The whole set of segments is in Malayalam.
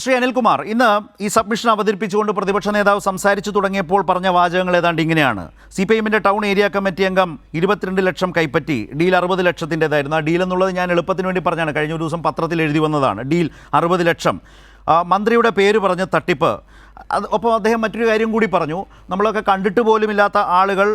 ശ്രീ അനിൽകുമാർ ഇന്ന് ഈ സബ്മിഷൻ അവതരിപ്പിച്ചുകൊണ്ട് പ്രതിപക്ഷ നേതാവ് സംസാരിച്ചു തുടങ്ങിയപ്പോൾ പറഞ്ഞ വാചകങ്ങൾ ഏതാണ്ട് ഇങ്ങനെയാണ്. സി പി എമ്മിന്റെ ടൗൺ ഏരിയ കമ്മിറ്റി അംഗം ഇരുപത്തിരണ്ട് ലക്ഷം കൈപ്പറ്റി ഡീൽ അറുപത് ലക്ഷത്തിന്റെതായിരുന്നു. ആ ഡീൽ എന്നുള്ളത് ഞാൻ എളുപ്പത്തിന് വേണ്ടി പറഞ്ഞാണ്. കഴിഞ്ഞ ഒരു ദിവസം പത്രത്തിൽ എഴുതി വന്നതാണ്. ഡീൽ അറുപത് ലക്ഷം. മന്ത്രിയുടെ പേര് പറഞ്ഞ് തട്ടിപ്പ് അത് ഒപ്പം അദ്ദേഹം മറ്റൊരു കാര്യം കൂടി പറഞ്ഞു. നമ്മളൊക്കെ കണ്ടിട്ട് പോലുമില്ലാത്ത ആളുകൾ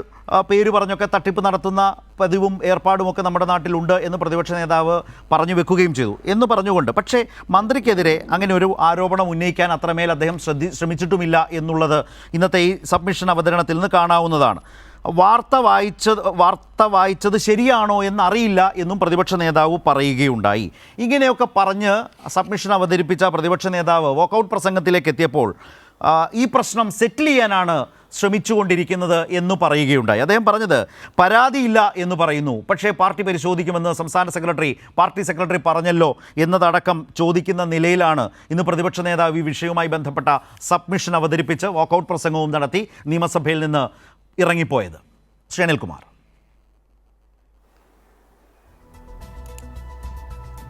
പേര് പറഞ്ഞൊക്കെ തട്ടിപ്പ് നടത്തുന്ന പതിവും ഏർപ്പാടുമൊക്കെ നമ്മുടെ നാട്ടിലുണ്ട് എന്ന് പ്രതിപക്ഷ നേതാവ് പറഞ്ഞു വെക്കുകയും ചെയ്തു എന്ന് പറഞ്ഞുകൊണ്ട്. പക്ഷേ മന്ത്രിക്കെതിരെ അങ്ങനെ ഒരു ആരോപണം ഉന്നയിക്കാൻ അത്രമേൽ അദ്ദേഹം ശ്രദ്ധി ശ്രമിച്ചിട്ടുമില്ല എന്നുള്ളത് ഇന്നത്തെ ഈ സബ്മിഷൻ അവതരണത്തിൽ നിന്ന് കാണാവുന്നതാണ്. വാർത്ത വായിച്ചത് വാർത്ത വായിച്ചത് ശരിയാണോ എന്നറിയില്ല എന്നും പ്രതിപക്ഷ നേതാവ് പറയുകയുണ്ടായി. ഇങ്ങനെയൊക്കെ പറഞ്ഞ് സബ്മിഷൻ അവതരിപ്പിച്ച പ്രതിപക്ഷ നേതാവ് വോക്കൗട്ട് പ്രസംഗത്തിലേക്ക് എത്തിയപ്പോൾ ഈ പ്രശ്നം സെറ്റിൽ ചെയ്യാനാണ് ശ്രമിച്ചുകൊണ്ടിരിക്കുന്നത് എന്ന് പറയുകയുണ്ടായി. അദ്ദേഹം പറഞ്ഞത് പരാതിയില്ല എന്ന് പറയുന്നു. പക്ഷേ പാർട്ടി പരിശോധിക്കുമെന്ന് സംസ്ഥാന സെക്രട്ടറി പാർട്ടി സെക്രട്ടറി പറഞ്ഞല്ലോ എന്നതടക്കം ചോദിക്കുന്ന നിലയിലാണ് ഇന്ന് പ്രതിപക്ഷ നേതാവ് ഈ വിഷയവുമായി ബന്ധപ്പെട്ട സബ്മിഷൻ അവതരിപ്പിച്ച് വാക്കൗട്ട് പ്രസംഗവും നടത്തി നിയമസഭയിൽ നിന്ന് ഇറങ്ങിപ്പോയത്. ശ്രീ അനിൽകുമാർ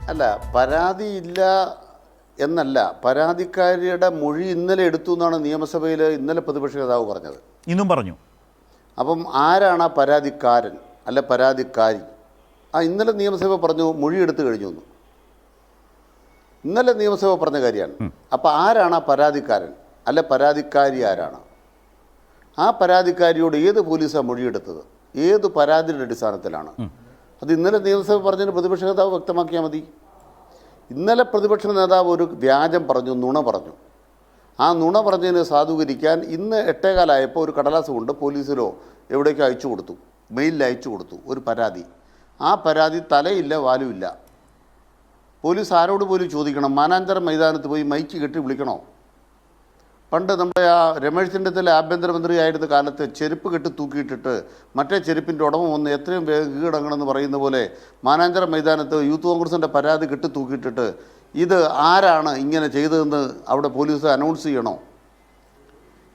അല്ല പരാതിയില്ല എന്നല്ല. പരാതിക്കാരിയുടെ മൊഴി ഇന്നലെ എടുത്തു എന്നാണ് നിയമസഭയിൽ ഇന്നലെ പ്രതിപക്ഷ നേതാവ് പറഞ്ഞത്. ഇന്നും പറഞ്ഞു. അപ്പം ആരാണ് ആ പരാതിക്കാരൻ അല്ല പരാതിക്കാരി? ആ ഇന്നലെ നിയമസഭ പറഞ്ഞു മൊഴി എടുത്തു കഴിഞ്ഞു എന്ന്. ഇന്നലെ നിയമസഭ പറഞ്ഞ കാര്യമാണ്. അപ്പം ആരാണ് ആ പരാതിക്കാരൻ? അല്ല പരാതിക്കാരി ആരാണ്? ആ പരാതിക്കാരിയോട് ഏത് പോലീസാണ് മൊഴിയെടുത്തത്? ഏത് പരാതിയുടെ അടിസ്ഥാനത്തിലാണ്? അത് ഇന്നലെ നിയമസഭ പറഞ്ഞതിന് പ്രതിപക്ഷ നേതാവ് വ്യക്തമാക്കിയാൽ മതി. ഇന്നലെ പ്രതിപക്ഷ നേതാവ് ഒരു വ്യാജം പറഞ്ഞു നുണ പറഞ്ഞു. ആ നുണ പറഞ്ഞതിന് സാധൂകരിക്കാൻ ഇന്ന് എട്ടേകാലായപ്പോൾ ഒരു കടലാസ് കൊണ്ട് പോലീസിലോ എവിടേക്കോ അയച്ചു കൊടുത്തു. മെയിലിൽ അയച്ചു കൊടുത്തു ഒരു പരാതി. ആ പരാതി തലയില്ല വാലുമില്ല. പോലീസ് ആരോട് പോലും ചോദിക്കണം? മാനാഞ്ചിറ മൈതാനത്ത് പോയി മൈക്ക് കെട്ടി വിളിക്കണോ? പണ്ട് നമ്മുടെ ആ രമേശ് ചെന്നിത്തല ആഭ്യന്തരമന്ത്രിയായിരുന്ന കാലത്ത് ചെരുപ്പ് കെട്ടി തൂക്കിയിട്ടിട്ട് മറ്റേ ചെരുപ്പിന്റെ ഉടമ വന്ന് എത്രയും വേഗം കീഴടങ്ങണമെന്ന് പറയുന്ന പോലെ മാനാഞ്ചിറ മൈതാനത്ത് യൂത്ത് കോൺഗ്രസിന്റെ പരാതി കെട്ടി തൂക്കിയിട്ടിട്ട് ഇത് ആരാണ് ഇങ്ങനെ ചെയ്തതെന്ന് അവിടെ പോലീസ് അനൗൺസ് ചെയ്യണോ?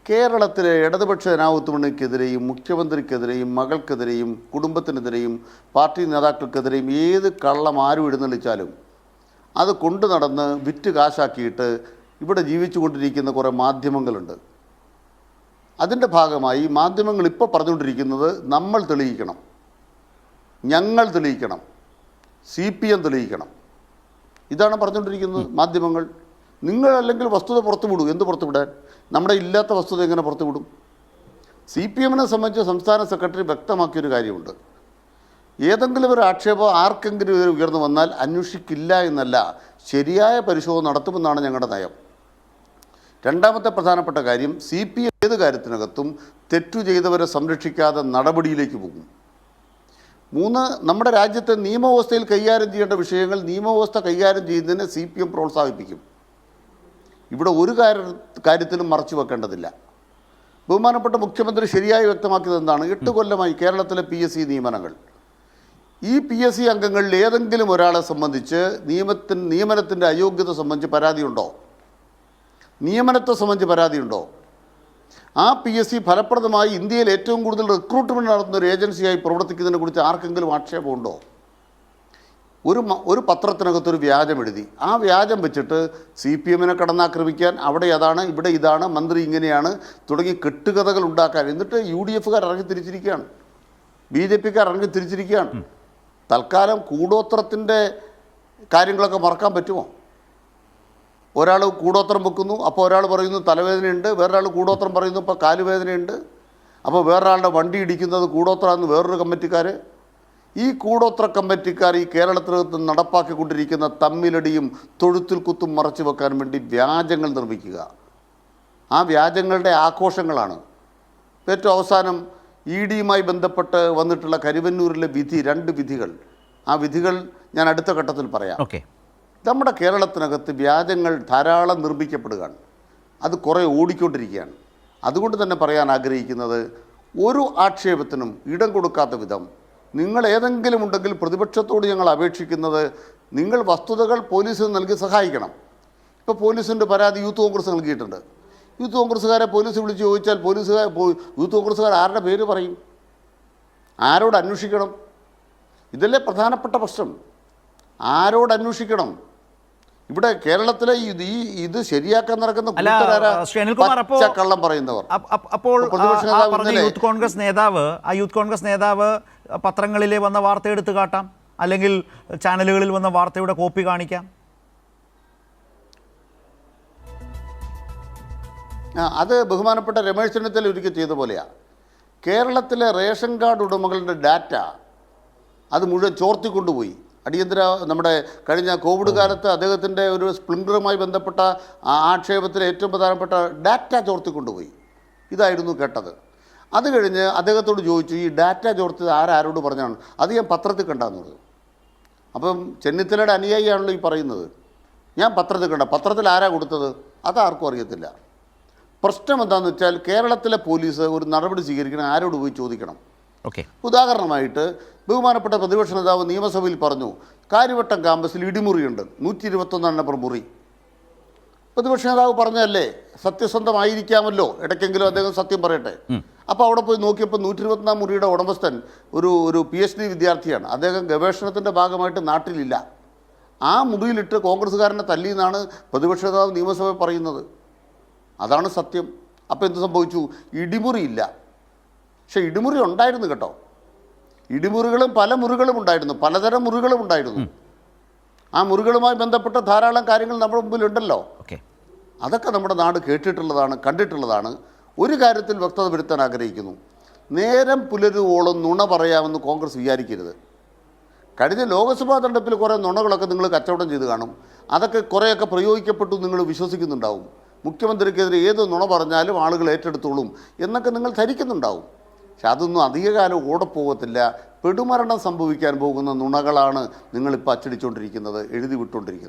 കേരളത്തിലെ ഇടതുപക്ഷ ജനാധിപത്യത്തിനെതിരെയും മുഖ്യമന്ത്രിക്കെതിരെയും മകൾക്കെതിരെയും കുടുംബത്തിനെതിരെയും പാർട്ടി നേതാക്കൾക്കെതിരെയും ഏത് കള്ളം ആരും എഴുന്നള്ളിച്ചാലും അത് കൊണ്ടു നടന്ന് വിറ്റ് കാശാക്കിയിട്ട് ഇവിടെ ജീവിച്ചുകൊണ്ടിരിക്കുന്ന കുറേ മാധ്യമങ്ങളുണ്ട്. അതിന്റെ ഭാഗമായി മാധ്യമങ്ങൾ ഇപ്പോൾ പറഞ്ഞുകൊണ്ടിരിക്കുന്നത് നമ്മൾ തെളിയിക്കണം. ഞങ്ങൾ തെളിയിക്കണം. സി പി എം തെളിയിക്കണം. ഇതാണ് പറഞ്ഞുകൊണ്ടിരിക്കുന്നത് മാധ്യമങ്ങൾ. നിങ്ങൾ അല്ലെങ്കിൽ വസ്തുത പുറത്തു വിടും എന്ത് പുറത്തു വിടാൻ നമ്മുടെ ഇല്ലാത്ത വസ്തുത എങ്ങനെ പുറത്തു വിടും സി പി എമ്മിനെ സംബന്ധിച്ച് സംസ്ഥാന സെക്രട്ടറി വ്യക്തമാക്കിയൊരു കാര്യമുണ്ട്. ഏതെങ്കിലും ഒരു ആക്ഷേപം ആർക്കെങ്കിലും ഉയർന്നു വന്നാൽ അന്വേഷിക്കില്ല എന്നല്ല ശരിയായ പരിശോധന നടത്തുമെന്നാണ് ഞങ്ങളുടെ നയം. രണ്ടാമത്തെ പ്രധാനപ്പെട്ട കാര്യം സി പി എം ഏത് കാര്യത്തിനകത്തും തെറ്റു ചെയ്തവരെ സംരക്ഷിക്കാതെ നടപടിയിലേക്ക് പോകും. മൂന്ന് നമ്മുടെ രാജ്യത്തെ നിയമവ്യവസ്ഥയിൽ കൈകാര്യം ചെയ്യേണ്ട വിഷയങ്ങൾ നിയമവ്യവസ്ഥ കൈകാര്യം ചെയ്യുന്നതിനെ സി പി എം പ്രോത്സാഹിപ്പിക്കും. ഇവിടെ ഒരു കാര്യ കാര്യത്തിലും മറച്ചു വെക്കേണ്ടതില്ല. ബഹുമാനപ്പെട്ട മുഖ്യമന്ത്രി ശരിയായി വ്യക്തമാക്കിയത് എന്താണ്? എട്ട് കൊല്ലമായി കേരളത്തിലെ പി എസ് സി നിയമനങ്ങൾ. ഈ പി എസ് സി അംഗങ്ങളിൽ ഏതെങ്കിലും ഒരാളെ സംബന്ധിച്ച് നിയമത്തിന് നിയമനത്തിന്റെ അയോഗ്യത സംബന്ധിച്ച് പരാതിയുണ്ടോ? നിയമനത്തെ സംബന്ധിച്ച് പരാതിയുണ്ടോ? ആ പി എസ് സി ഫലപ്രദമായി ഇന്ത്യയിൽ ഏറ്റവും കൂടുതൽ റിക്രൂട്ട്മെന്റ് നടത്തുന്ന ഒരു ഏജൻസിയായി പ്രവർത്തിക്കുന്നതിനെ കുറിച്ച് ആർക്കെങ്കിലും ആക്ഷേപമുണ്ടോ ഒരു ഒരു പത്രത്തിനകത്തൊരു വ്യാജം എഴുതി. ആ വ്യാജം വെച്ചിട്ട് സി പി എമ്മിനെ കടന്നാക്രമിക്കാൻ അവിടെ അതാണ് ഇവിടെ ഇതാണ് മന്ത്രി ഇങ്ങനെയാണ് തുടങ്ങി കെട്ടുകഥകൾ ഉണ്ടാക്കാൻ. എന്നിട്ട് യു ഡി എഫുകാർ ഇറങ്ങി തിരിച്ചിരിക്കുകയാണ്. ബി ജെ പിക്കാർ ഇറങ്ങി തിരിച്ചിരിക്കുകയാണ്. തൽക്കാലം കൂടോത്രത്തിന്റെ കാര്യങ്ങളൊക്കെ മറക്കാൻ പറ്റുമോ? ഒരാൾ കൂടോത്രം വെക്കുന്നു അപ്പോൾ ഒരാൾ പറയുന്നു തലവേദനയുണ്ട് വേറൊരാൾ കൂടോത്രം പറയുന്നു ഇപ്പോൾ കാലുവേദനയുണ്ട് അപ്പോൾ വേറൊരാളുടെ വണ്ടി ഇടിക്കുന്നത് കൂടോത്രമെന്ന് വേറൊരു കമ്മിറ്റിക്കാർ. ഈ കൂടോത്ര കമ്മിറ്റിക്കാർ ഈ കേരളത്തിനകത്ത് നടപ്പാക്കിക്കൊണ്ടിരിക്കുന്ന തമ്മിലടിയും തൊഴുത്തിൽ കുത്തും മറച്ചു വെക്കാൻ വേണ്ടി വ്യാജങ്ങൾ നിർമ്മിക്കുക. ആ വ്യാജങ്ങളുടെ ആഘോഷങ്ങളാണ്. ഏറ്റവും അവസാനം ഇ ഡിയുമായി ബന്ധപ്പെട്ട് വന്നിട്ടുള്ള കരുവന്നൂരിലെ വിധി രണ്ട് വിധികൾ. ആ വിധികൾ ഞാൻ അടുത്ത ഘട്ടത്തിൽ പറയാം. ഓക്കെ. നമ്മുടെ കേരളത്തിനകത്ത് വ്യാജങ്ങൾ ധാരാളം നിർമ്മിക്കപ്പെടുകയാണ്. അത് കുറേ ഓടിക്കൊണ്ടിരിക്കുകയാണ്. അതുകൊണ്ട് തന്നെ പറയാൻ ആഗ്രഹിക്കുന്നത് ഒരു ആക്ഷേപത്തിനും ഇടം കൊടുക്കാത്ത വിധം നിങ്ങൾ ഏതെങ്കിലും ഉണ്ടെങ്കിൽ പ്രതിപക്ഷത്തോട് ഞങ്ങൾ അപേക്ഷിക്കുന്നത് നിങ്ങൾ വസ്തുതകൾ പോലീസിന് നൽകി സഹായിക്കണം. ഇപ്പോൾ പോലീസിന്റെ പരാതി യൂത്ത് കോൺഗ്രസ് നൽകിയിട്ടുണ്ട്. യൂത്ത് കോൺഗ്രസ്സുകാരെ പോലീസ് വിളിച്ച് ചോദിച്ചാൽ പോലീസുകാർ യൂത്ത് കോൺഗ്രസ്സുകാർ ആരുടെ പേര് പറയും? ആരോട് അന്വേഷിക്കണം? ഇതല്ലേ പ്രധാനപ്പെട്ട പ്രശ്നം. ആരോട് അന്വേഷിക്കണം? ഇവിടെ കേരളത്തിലെ ഇത് ഈ ഇത് ശരിയാക്കാൻ നടക്കുന്ന കള്ളം പറയുന്നവർ. അപ്പ- അപ്പ- അപ്പോൾ യൂത്ത് കോൺഗ്രസ് നേതാവ് ആ യൂത്ത് കോൺഗ്രസ് നേതാവ് പത്രങ്ങളിലെ വന്ന വാർത്ത എടുത്തു കാട്ടാം. അല്ലെങ്കിൽ ചാനലുകളിൽ വന്ന വാർത്തയുടെ കോപ്പി കാണിക്കാം. അത് ബഹുമാനപ്പെട്ട രമേശ് ചെന്നിത്തല ഒരിക്കൽ ചെയ്ത പോലെയാണ് കേരളത്തിലെ റേഷൻ കാർഡ് ഉടമകളുടെ ഡാറ്റ അത് മുഴുവൻ ചോർത്തിക്കൊണ്ടുപോയി. അടിയന്തര നമ്മുടെ കഴിഞ്ഞ കോവിഡ് കാലത്ത് അദ്ദേഹത്തിന്റെ ഒരു സ്പ്ലിൻഡറുമായി ബന്ധപ്പെട്ട ആ ആക്ഷേപത്തിലെ ഏറ്റവും പ്രധാനപ്പെട്ട ഡാറ്റ ചോർത്തിക്കൊണ്ടുപോയി ഇതായിരുന്നു കേട്ടത്. അത് കഴിഞ്ഞ് അദ്ദേഹത്തോട് ചോദിച്ചു ഈ ഡാറ്റ ചോർത്തിയത് ആരാരോട് പറഞ്ഞാണ്? അത് ഞാൻ പത്രത്തിൽ കണ്ടാന്ന് പറഞ്ഞു. അപ്പം ചെന്നിത്തലയുടെ അനുയായിയാണല്ലോ ഈ പറയുന്നത്. ഞാൻ പത്രത്തിൽ കണ്ട പത്രത്തിൽ ആരാ കൊടുത്തത്? അത് ആർക്കും അറിയത്തില്ല. പ്രശ്നം എന്താണെന്ന് വെച്ചാൽ കേരളത്തിലെ പോലീസ് ഒരു നടപടി സ്വീകരിക്കണം ആരോട് പോയി ചോദിക്കണം. ഓക്കെ. ഉദാഹരണമായിട്ട് ബഹുമാനപ്പെട്ട പ്രതിപക്ഷ നേതാവ് നിയമസഭയിൽ പറഞ്ഞു കാര്യവട്ടം ക്യാമ്പസിൽ ഇടിമുറിയുണ്ട് നൂറ്റി ഇരുപത്തൊന്നാം നമ്പർ മുറി. പ്രതിപക്ഷ നേതാവ് പറഞ്ഞതല്ലേ സത്യസന്ധമായിരിക്കാമല്ലോ ഇടയ്ക്കെങ്കിലും അദ്ദേഹം സത്യം പറയട്ടെ. അപ്പോൾ അവിടെ പോയി നോക്കിയപ്പോൾ നൂറ്റി ഇരുപത്തൊന്നാം മുറിയുടെ ഉടമസ്ഥൻ ഒരു ഒരു പി എച്ച് ഡി വിദ്യാർത്ഥിയാണ്. അദ്ദേഹം ഗവേഷണത്തിന്റെ ഭാഗമായിട്ട് നാട്ടിലില്ല. ആ മുറിയിലിട്ട് കോൺഗ്രസ്സുകാരനെ തല്ലിയെന്നാണ് പ്രതിപക്ഷ നേതാവ് നിയമസഭയിൽ പറയുന്നത്. അതാണ് സത്യം. അപ്പോൾ എന്ത് സംഭവിച്ചു? ഇടിമുറിയില്ല. പക്ഷെ ഇടിമുറി ഉണ്ടായിരുന്നു കേട്ടോ. ഇടിമുറികളും പല മുറികളും ഉണ്ടായിരുന്നു. പലതരം മുറികളും ഉണ്ടായിരുന്നു. ആ മുറികളുമായി ബന്ധപ്പെട്ട ധാരാളം കാര്യങ്ങൾ നമ്മുടെ മുമ്പിലുണ്ടല്ലോ. അതൊക്കെ നമ്മുടെ നാട് കേട്ടിട്ടുള്ളതാണ് കണ്ടിട്ടുള്ളതാണ്. ഒരു കാര്യത്തിൽ വ്യക്തത വരുത്താൻ ആഗ്രഹിക്കുന്നു. നേരം പുലരുവോളം നുണ പറയാമെന്ന് കോൺഗ്രസ് വിചാരിക്കരുത്. കഴിഞ്ഞ ലോക്സഭാ തെരഞ്ഞെടുപ്പിൽ കുറേ നുണകളൊക്കെ നിങ്ങൾ കച്ചവടം ചെയ്ത് കാണും. അതൊക്കെ കുറേയൊക്കെ പ്രയോഗിക്കപ്പെട്ടു നിങ്ങൾ വിശ്വസിക്കുന്നുണ്ടാവും. മുഖ്യമന്ത്രിക്കെതിരെ ഏത് നുണ പറഞ്ഞാലും ആളുകൾ ഏറ്റെടുത്തോളും എന്നൊക്കെ നിങ്ങൾ ധരിക്കുന്നുണ്ടാവും. പക്ഷെ അതൊന്നും അധികകാലം ഓടപ്പോകത്തില്ല പെടുമരണം സംഭവിക്കാൻ പോകുന്ന നുണകളാണ് നിങ്ങളിപ്പോൾ അച്ചടിച്ചുകൊണ്ടിരിക്കുന്നത് എഴുതി വിട്ടുകൊണ്ടിരിക്കുന്നത്